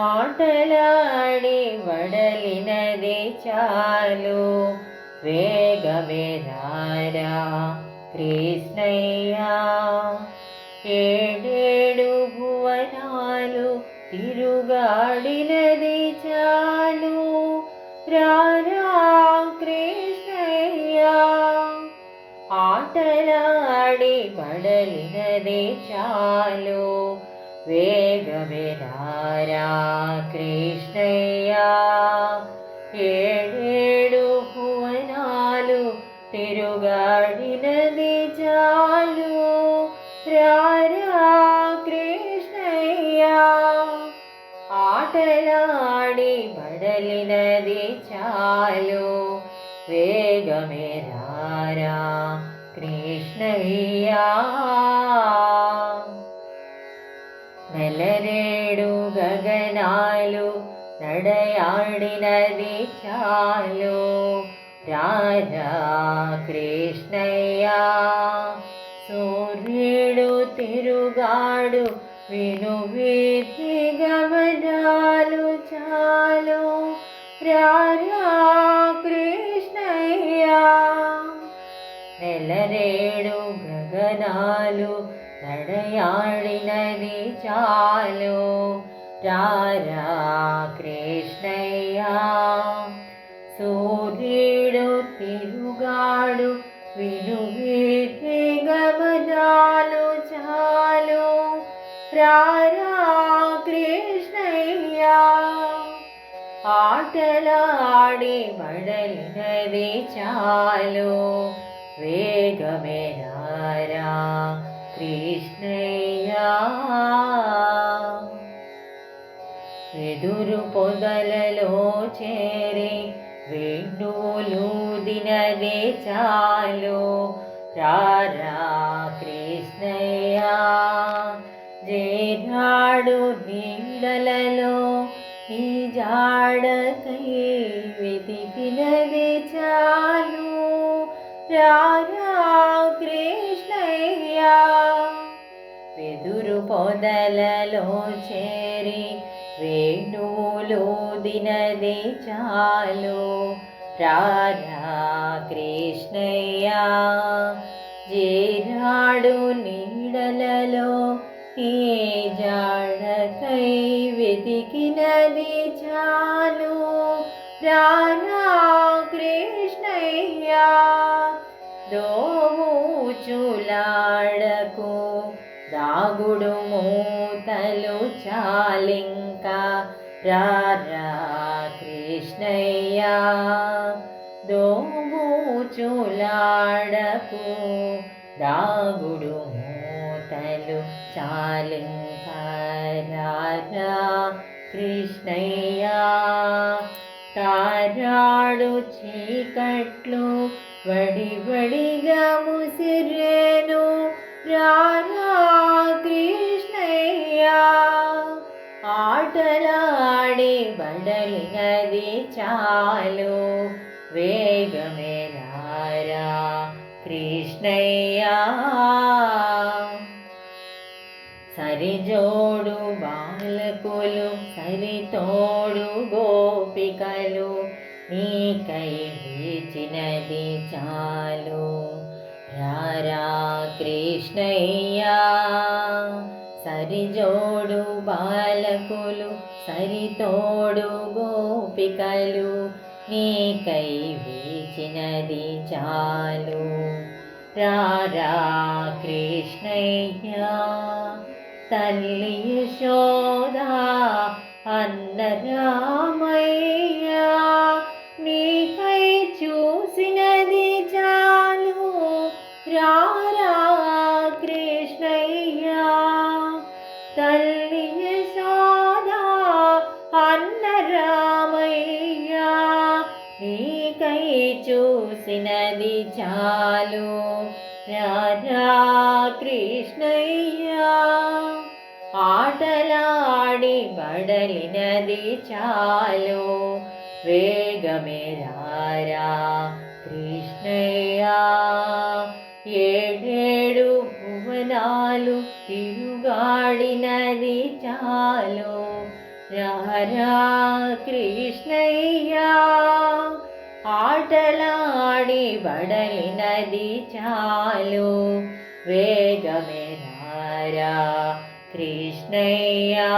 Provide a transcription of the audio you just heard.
ఆటలాడి వడలినది చాలు వేగమే రారా కృష్ణయ్యా ఏడేడు భువనాలు తిరుగాడినది చాలు రారా కృష్ణయ్యా ఆటలాడి బడలినది చాలు వేగమే రారా కృష్ణయ్యా ఏడేడు భువనాలు తిరుగాడినది చాలు రారా కృష్ణయ్యా ఆటలాడి బడలినది చాలు వేగమే గగనాలు నడయాడినది చాలు. రాధా కృష్ణయ్యా సూర్యుడు తిరుగాడు విను వీధి గమనాలు చాలు. రాధా కృష్ణయ్యా నెలరేడు గగనాలు నడయాడినది చాలు. రారా కృష్ణయ్యా సూర్యుడు తిరుగాడు విను వీటి గమనాలు చాలు రారా కృష్ణయ్యా ఆటలాడి బడలినది చాలు వేగమే రారా కృష్ణయ్యా వెదురు పొదలలో చేరి వేణువులు దినదే చాలు. రారా కృష్ణయ్యా జేనాడు నీళ్ళలలో ఈ జాడకై వెతికినది చాలు. రారా కృష్ణయ్యా వెదురు పొదలలో చేరి వేణువులు దినది చాలు. రారా కృష్ణయ్యా జీరాడు నీడలలో ఏ జాడకై వెతికినది చాలు. రారా కృష్ణయ్యా చాలింకా రారా కృష్ణయ్యా దోబూచులాడకు దాగుడు మూతలు చాలింకా రారా కృష్ణయ్యా తారాడు చీకట్లు వడి వడిగా ముసిరేను రారా కదలినది చాలు వేగమే రారా కృష్ణయ్యా సరిజోడు బాలకులు సరితోడు గోపికలు నీకై వేచినది చాలు రారా కృష్ణయ్యా సరిజోడు బాలకులు సరితోడు గోపికలు నీకై వీచినది చాలు. రారా కృష్ణయ్యా తల్లి యశోదా అన్నరామయ్యా. చూసినది చాలు. రాధా కృష్ణయ్యా ఆటలాడి బడలినది చాలు. వేగమే రారా కృష్ణయ్యా ఏడేడు భువనాలు తిరుగాడినది చాలు. రారా కృష్ణయ్యా ఆటలాడి బడలినది చాలు వేగమే రారా కృష్ణయ్యా